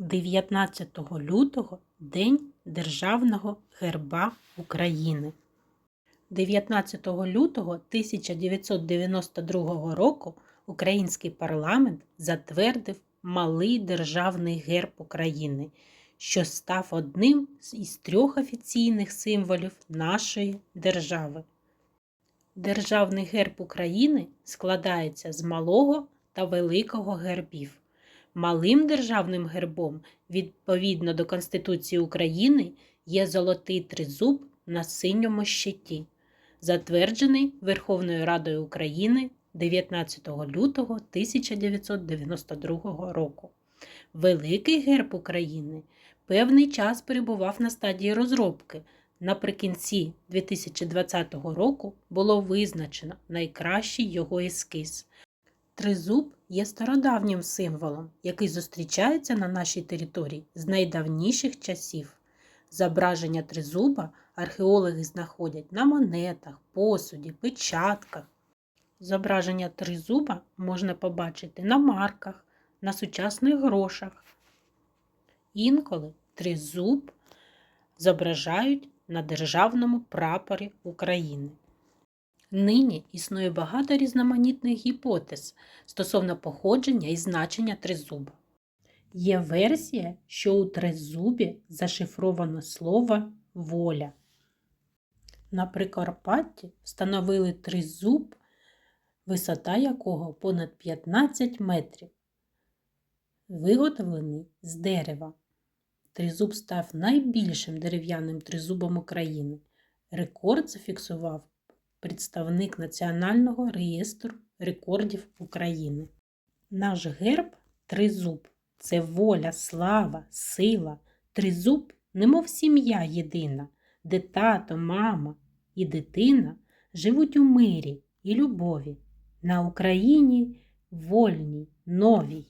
19 лютого День Державного герба України. 19 лютого 1992 року Український парламент затвердив Малий Державний герб України, що став одним із трьох офіційних символів нашої держави. Державний герб України складається з малого та великого гербів. Малим державним гербом, відповідно до Конституції України, є золотий тризуб на синьому щиті, затверджений Верховною Радою України 19 лютого 1992 року. Великий герб України певний час перебував на стадії розробки. Наприкінці 2020 року було визначено найкращий його ескіз. Тризуб є стародавнім символом, який зустрічається на нашій території з найдавніших часів. Зображення тризуба археологи знаходять на монетах, посуді, печатках. Зображення тризуба можна побачити на марках, на сучасних грошах. Інколи тризуб зображають на державному прапорі України. Нині існує багато різноманітних гіпотез стосовно походження і значення тризуба. Є версія, що у тризубі зашифровано слово воля. На Прикарпатті встановили тризуб, висота якого понад 15 метрів, виготовлений з дерева. Тризуб став найбільшим дерев'яним тризубом України. Рекорд зафіксував представник Національного реєстру рекордів України. Наш герб тризуб це воля, слава, сила. Тризуб, немов сім'я єдина, де тато, мама і дитина живуть у мирі і любові на Україні вольній, новій.